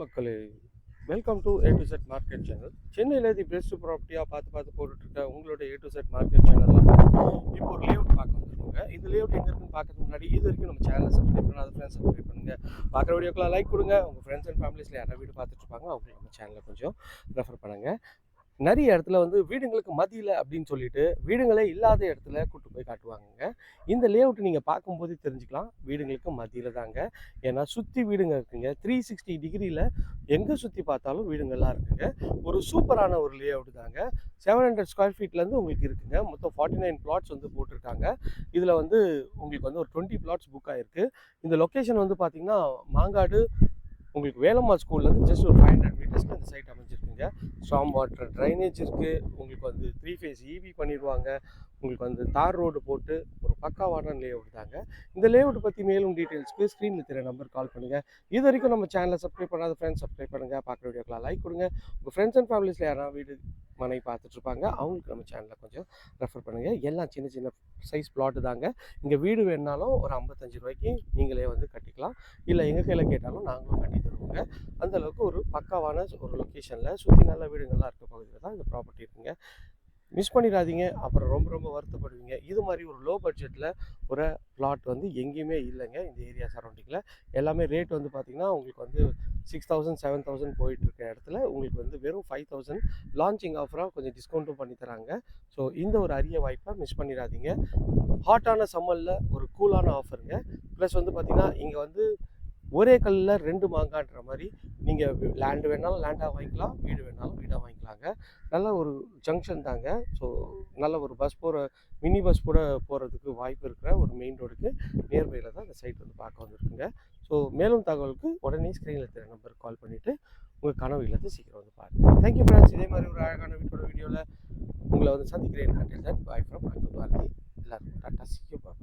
மக்களே welcome to A to Z market channel சென்னையில் the best ப்ராப்பர்ட்டியாக பார்த்து பார்த்து போட்டுட்ருக்க உங்களோட ஏ டு செட் மார்க்கெட் சேனலில் இப்போ ஒரு லேவுட் பார்க்க வந்துருக்கோங்க. இந்த லேவுட் எங்கே இருக்குன்னு பார்க்கறதுக்கு முன்னாடி இது வரைக்கும் நம்ம சேனலை சப்ஸ்கிரைப் பண்ணாத ஃப்ரெண்ட்ஸ் சப்ஸ்கிரைப் பண்ணுங்கள் பார்க்குற வீடியோக்கெலாம் லைக் கொடுங்க. உங்கள் ஃப்ரெண்ட்ஸ் அண்ட் ஃபேமிலிஸில் யாராவது வீடு பார்த்துட்டு இருப்பாங்க அவங்களுக்கு நம்ம சேனலை கொஞ்சம் ரெஃபர் பண்ணுங்கள் நிறைய இடத்துல வந்து வீடுங்களுக்கு மதியில் அப்படின்னு சொல்லிட்டு வீடுங்களே இல்லாத இடத்துல கூட்டு போய் காட்டுவாங்கங்க. இந்த லேஅவுட் நீங்கள் பார்க்கும்போது தெரிஞ்சுக்கலாம். வீடுங்களுக்கு மதியில் தாங்க. ஏன்னா சுற்றி வீடுங்க இருக்குங்க. த்ரீ சிக்ஸ்டி டிகிரியில் எங்கே சுற்றி பார்த்தாலும் வீடுங்கள்லாம் இருக்குங்க. ஒரு சூப்பரான ஒரு லேஅவுட் தாங்க. செவன் ஹண்ட்ரட் ஸ்கொயர் ஃபீட்லேருந்து உங்களுக்கு இருக்குங்க. மொத்தம் ஃபார்ட்டி நைன் பிளாட்ஸ் வந்து போட்டிருக்காங்க. இதில் வந்து உங்களுக்கு வந்து ஒரு டுவெண்ட்டி பிளாட்ஸ் புக் ஆகிருக்கு இந்த லொக்கேஷன் வந்து பார்த்திங்கன்னா மாங்காடு உங்களுக்கு வேலம்மா ஸ்கூல்லேருந்து ஜஸ்ட் ஒரு ஃபைவ் ஹண்ட்ரட் மீட்டர்ஸ்க்கு இந்த சைட் அமைஞ்சிருக்குங்க ஸ்டாம் வாட்டர் ட்ரைனேஜ் இருக்குது உங்களுக்கு வந்து த்ரீ ஃபேஸ் ஈவி பண்ணிடுவாங்க. உங்களுக்கு வந்து தார் ரோடு போட்டு ஒரு பக்காவான லே அவுட் தாங்க. இந்த லே அவுட் பற்றி மேலும் டீட்டெயில்ஸ்க்கு ஸ்க்ரீனில் தெரிய நம்பர் கால் பண்ணுங்கள் இது வரைக்கும் நம்ம சேனலை சப்ஸ்கிரைப் பண்ணாத ஃப்ரெண்ட்ஸ் சப்ஸ்கிரைப் பண்ணுங்கள் பார்க்குற வீடியோக்கெலாம் லைக் கொடுங்க. உங்கள் ஃப்ரெண்ட்ஸ் அண்ட் ஃபேமிலிஸில் யாராவது வீடு மனை பார்த்துட்ருப்பாங்க அவங்களுக்கு நம்ம சேனலை கொஞ்சம் ரெஃபர் பண்ணுங்கள் எல்லாம் சின்ன சின்ன சைஸ் பிளாட்டு தாங்க. இங்கே வீடு வேணுனாலும் ஒரு ஐம்பத்தஞ்சு ரூபாய்க்கு நீங்களே வந்து கட்டிக்கலாம். இல்லை எங்கள் கையில் கேட்டாலும் நாங்களும் கட்டி தருவோம். அந்த அளவுக்கு ஒரு பக்காவான ஒரு லொக்கேஷனில் சுற்றி நல்ல வீடுங்கள்லாம் இருக்க பகுதியில் தான் இந்த ப்ராப்பர்ட்டி இருக்குங்க. மிஸ் பண்ணிடாதீங்க. அப்புறம் ரொம்ப ரொம்ப வருத்தப்படுவீங்க. இது மாதிரி ஒரு லோ பட்ஜெட்டில் ஒரு பிளாட் வந்து எங்கேயுமே இல்லைங்க. இந்த ஏரியா சரௌண்டிங்கில் எல்லாமே ரேட் வந்து பார்த்திங்கன்னா உங்களுக்கு வந்து சிக்ஸ் தௌசண்ட் செவன் தௌசண்ட் போயிட்டு இருக்க இடத்துல உங்களுக்கு வந்து வெறும் ஃபைவ் தௌசண்ட் லான்ச்சிங் ஆஃபராக கொஞ்சம் டிஸ்கவுண்ட்டும் பண்ணி தராங்க. ஸோ இந்த ஒரு அரிய வாய்ப்பை மிஸ் பண்ணிடாதீங்க. ஹாட்டான சம்மரில் ஒரு கூலான ஆஃபருங்க ப்ளஸ் வந்து பார்த்திங்கன்னா இங்கே வந்து ஒரே கல்லில் ரெண்டு மாங்கான்ற மாதிரி நீங்கள் லேண்டு வேணாலும் லேண்டாக வாங்கிக்கலாம் வீடு வேணாலும் வீடாக வாங்கிக்கலாங்க. நல்ல ஒரு ஜங்ஷன் தாங்க. ஸோ நல்ல ஒரு பஸ் போகிற மினி பஸ் கூட போகிறதுக்கு வாய்ப்பு இருக்கிற ஒரு மெயின் ரோடுக்கு நியர்பையில் தான் அந்த சைட் வந்து பார்க்க வந்திருக்குங்க. ஸோ மேலும் தகவலுக்கு உடனே ஸ்க்ரீனில் தெரிய நம்பருக்கு கால் பண்ணிவிட்டு உங்கள் கனவு இல்லத்தை சீக்கிரம் வந்து பாருங்கள் தேங்க்யூ ஃப்ரெண்ட்ஸ் இதே மாதிரி ஒரு அழகான வீட்டோட வீடியோவில் உங்களை வந்து சந்திக்கிறேன். அண்டில் தன் பாய் ஃப்ரம் அன்பு பாரதி. எல்லாருக்கும் டாட்டா சீக்கிரம் பாய்